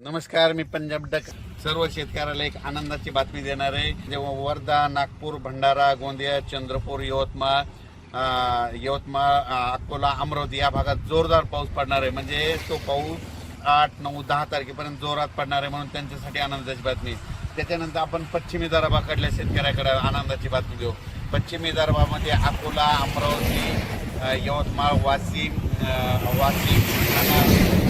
नमस्कार मी पंजाब डक. सर्व शेतकऱ्याला एक आनंदाची बातमी देणार आहे. जेव्हा वर्धा नागपूर भंडारा गोंदिया चंद्रपूर यवतमाळ यवतमाळ अकोला अमरावती या भागात जोरदार पाऊस पडणार आहे. म्हणजे तो पाऊस आठ नऊ दहा तारखेपर्यंत जोरात पडणार आहे म्हणून त्यांच्यासाठी आनंदाची बातमी. त्याच्यानंतर आपण पश्चिमी दराबाकडल्या शेतकऱ्याकडे आनंदाची बातमी देऊ पश्चिमी दराबामध्ये अकोला अमरावती यवतमाळ वाशिम वाशिम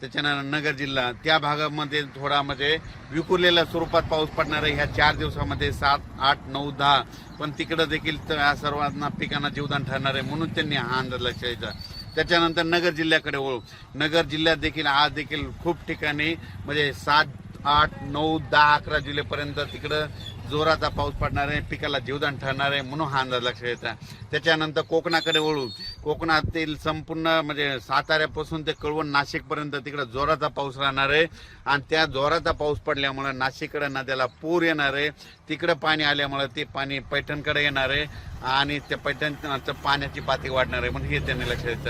त्याच्यानंतर नगर जिल्हा त्या भागामध्ये थोडा म्हणजे विखुरलेल्या स्वरूपात पाऊस पडणार आहे. ह्या चार दिवसामध्ये सात आठ नऊ दहा पण तिकडं देखील त- या सर्वांना पिकांना जीवदान ठरणार आहे म्हणून त्यांनी हा अंदाज लक्ष द्यायचा त्याच्यानंतर नगर जिल्ह्याकडे वळू. नगर जिल्ह्यात देखील आज देखील खूप ठिकाणी म्हणजे सात आठ नऊ दहा अकरा जुलैपर्यंत तिकडं जोराचा पाऊस पडणार आहे पिकाला जीवदान ठरणार आहे म्हणून हा अंदाज लक्षात येतात त्याच्यानंतर कोकणाकडे वळू. कोकणातील संपूर्ण म्हणजे साताऱ्यापासून ते कळवण नाशिकपर्यंत तिकडं जोराचा पाऊस राहणार आहे. आणि त्या जोराचा पाऊस पडल्यामुळं नाशिककडे नद्याला पूर येणार आहे. तिकडं पाणी आल्यामुळं ते पाणी पैठणकडे येणार आहे. आणि त्या पैठणचं पाण्याची पाती वाढणार आहे म्हणून हे त्यांनी लक्षात येतं